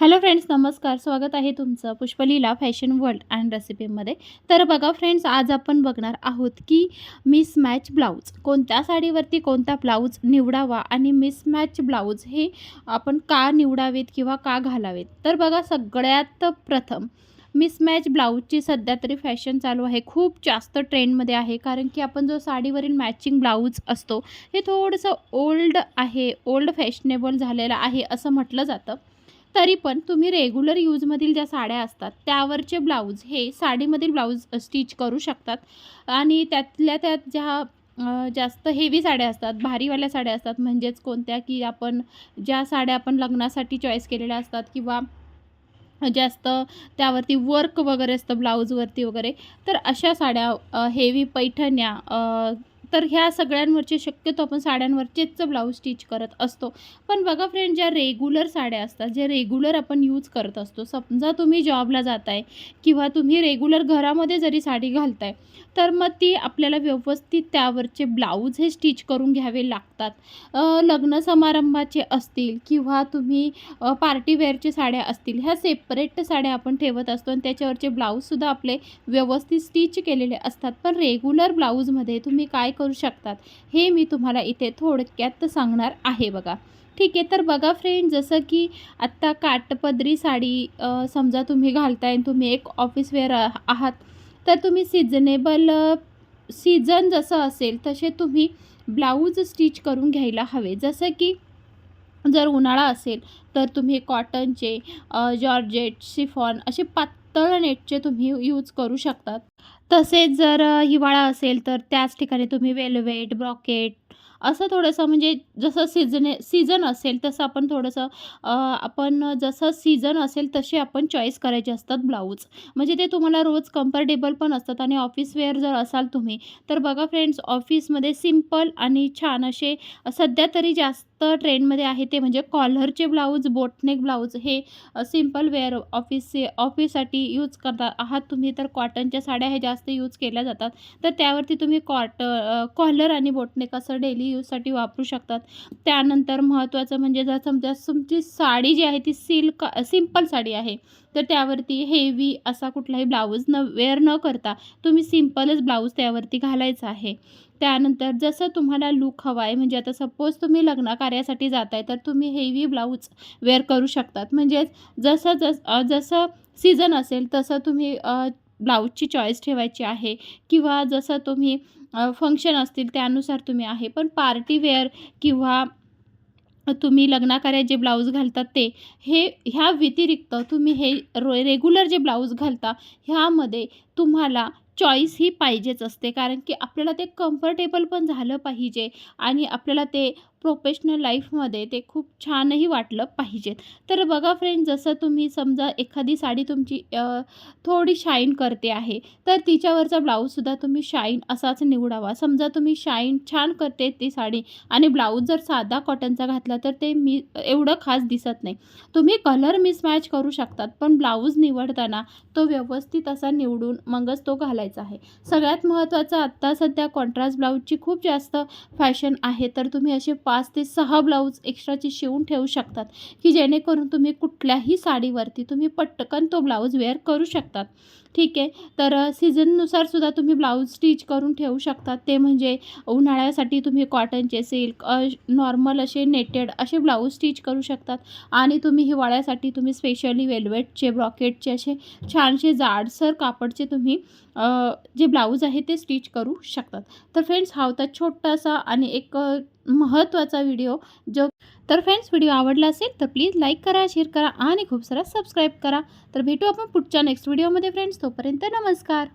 Hello friends नमस्कार. स्वागत आहे तुमचं पुष्पलीला फॅशन वर्ल्ड अँड रेसिपीमध्ये. तर बघा फ्रेंड्स आज आपण बघणार आहोत की मिसमॅच ब्लाऊज कोणत्या साडीवरती कोणता ब्लाऊज निवडावा आणि मिसमॅच ब्लाऊज हे आपण का निवडावेत किंवा का घालावेत? तर बघा सगळ्यात प्रथम मिसमॅच ब्लाऊजची सध्या तरी फॅशन चालू आहे. खूप जास्त ट्रेंडमध्ये आहे. कारण की आपण जो साडीवरील मॅचिंग ब्लाऊज असतो हे थोडंसं ओल्ड आहे ओल्ड फॅशनेबल झालेलं आहे असं म्हटलं जातं. तरी पण तुम्ही रेग्युलर यूजमधील ज्या साड्या असतात त्यावरचे ब्लाऊज हे साडीमधील ब्लाऊज स्टिच करू शकतात. आणि त्यातल्या त्यात ज्या जास्त हेवी साड्या असतात भारीवाल्या साड्या असतात म्हणजेच कोणत्या की आपण ज्या साड्या आपण लग्नासाठी चॉईस केलेल्या असतात किंवा जास्त त्यावरती वर्क वगैरे असतं ब्लाऊजवरती वगैरे तर अशा साड्या हेवी पैठण्या तर ह्या सगळ्यांवरचे शक्यतो आपण साड्यांवरचेच ब्लाऊज स्टिच करत असतो. पण बघा फ्रेंड ज्या रेग्युलर साड्या असतात जे रेग्युलर आपण यूज करत असतो समजा तुम्ही जॉबला जाताय किंवा तुम्ही रेग्युलर घरामध्ये जरी साडी घालताय तर मग ती आपल्याला व्यवस्थित त्यावरचे ब्लाऊज हे स्टिच करून घ्यावे लागतात. लग्न समारंभाचे असतील किंवा तुम्ही पार्टीवेअरचे साड्या असतील ह्या सेपरेट साड्या आपण ठेवत असतो आणि त्याच्यावरचे ब्लाऊजसुद्धा आपले व्यवस्थित स्टिच केलेले असतात. पण रेग्युलर ब्लाऊजमध्ये तुम्ही काय करू शकतात. हे मी तुम्हाला इथे थोडक्यात सांगणार आहे बघा. ठीक आहे तर बघा फ्रेंड जसं की आत्ता काटपदरी साडी समजा तुम्ही घालताय तुम्ही एक ऑफिस वेअर आहात तर तुम्ही सिजनेबल सीझन जसं असेल तसे तुम्ही ब्लाऊज स्टिच करून घ्यायला हवे. जसं की जर उन्हाळा असेल तर तुम्ही कॉटनचे जॉर्जेट शिफॉन असे पातळ नेटचे तुम्ही यूज करू शकतात. तसेच जर हिवाळा असेल तर त्याच ठिकाणी तुम्ही वेलवेट ब्रॉकेट असं थोडंसं म्हणजे जसं सीझने सीझन असेल तसं आपण थोडंसं आपण जसं सीझन असेल तसे आपण चॉईस करायचे असतात ब्लाऊज म्हणजे ते तुम्हाला रोज कम्फर्टेबल पण असतात आणि ऑफिस वेअर जर असाल तुम्ही तर बघा फ्रेंड्स ऑफिसमध्ये सिंपल आणि छान असे सध्या तरी जास्त ट्रेंडमध्ये आहे ते म्हणजे कॉलरचे ब्लाऊज बोटनेक ब्लाऊज हे सिंपल वेअर ऑफिसचे ऑफिससाठी यूज करता आहात तुम्ही तर कॉटनच्या साड्या हे जास्त यूज केल्या जातात. तर त्यावरती तुम्ही कॉट कॉलर आणि बोटनेक असं डेली यूजसाठी वापरू शकतात. त्यानंतर महत्त्वाचं म्हणजे जर समजा तुमची साडी जी आहे ती सिल्क सिंपल साडी आहे तर त्यावरती हेवी असा कुठलाही ब्लाऊज न वेअर न करता तुम्ही सिम्पलच ब्लाऊज त्यावरती घालायचा आहे. त्यानंतर जसं तुम्हाला लूक हवा आहे म्हणजे आता सपोज तुम्ही लग्न कार्यासाठी आहे तर तुम्ही हेवी ब्लाऊज वेअर करू शकतात. म्हणजेच जसं जस जसं सीझन असेल तसं तुम्ही ब्लाऊजची चॉईस ठेवायची आहे किंवा जसं तुम्ही फंक्शन असतील त्यानुसार तुम्ही आहे. पण पार्टी वेअर किंवा तुम्ही लग्नाकार्यात जे ब्लाऊज घालतात ते हे ह्या व्यतिरिक्त तुम्ही हे रो रेग्युलर जे ब्लाऊज घालता ह्यामध्ये तुम्हाला चॉईस ही पाहिजेच असते. कारण की आपल्याला ते कम्फर्टेबल पण झालं पाहिजे आणि आपल्याला ते प्रोफेशनल लाईफमध्ये ते खूप छानही वाटलं पाहिजेत. तर बघा फ्रेंड जसं तुम्ही समजा एखादी साडी तुमची थोडी शाईन करते आहे तर तिच्यावरचा ब्लाऊजसुद्धा तुम्ही शाईन असाच निवडावा. समजा तुम्ही शाईन छान करते ती साडी आणि ब्लाऊज जर साधा कॉटनचा घातला तर ते मी एवढं खास दिसत नाही. तुम्ही कलर मिसमॅच करू शकतात पण ब्लाऊज निवडताना तो व्यवस्थित असा निवडून मगच तो घालायचा. आहे. सगळ्यात महत्त्वाचं आत्ता सध्या कॉन्ट्रास्ट ब्लाऊजची खूप जास्त फॅशन आहे. तर तुम्ही असे पाच ते सहा ब्लाऊज एक्स्ट्राचे शिवून ठेवू शकतात. की जेणेकरून तुम्ही कुठल्याही साडीवरती तुम्ही पटकन तो ब्लाऊज वेअर करू शकतात. ठीक आहे? तर सीझननुसार सुद्धा तुम्ही ब्लाऊज स्टिच करून ठेवू शकतात. ते म्हणजे उन्हाळ्यासाठी तुम्ही कॉटनचे सिल्क नॉर्मल असे नेटेड असे ब्लाऊज स्टिच करू शकतात. आणि तुम्ही हिवाळ्यासाठी तुम्ही स्पेशली वेल्वेटचे ब्रॉकेटचे असे छानसे जाडसर कापडचे तुम्ही जे ब्लाऊज आहे ते स्टिच करू शकतात. तर फ्रेंड्स हा होता छोटासा आणि एक महत्त्वाचा व्हिडिओ. जो तर फ्रेंड्स व्हिडिओ आवडला असेल तर प्लीज लाईक करा शेअर करा आणि खूप सारा सबस्क्राईब करा. तर भेटू आपण पुढच्या नेक्स्ट व्हिडिओमध्ये फ्रेंड्स. तोपर्यंत नमस्कार.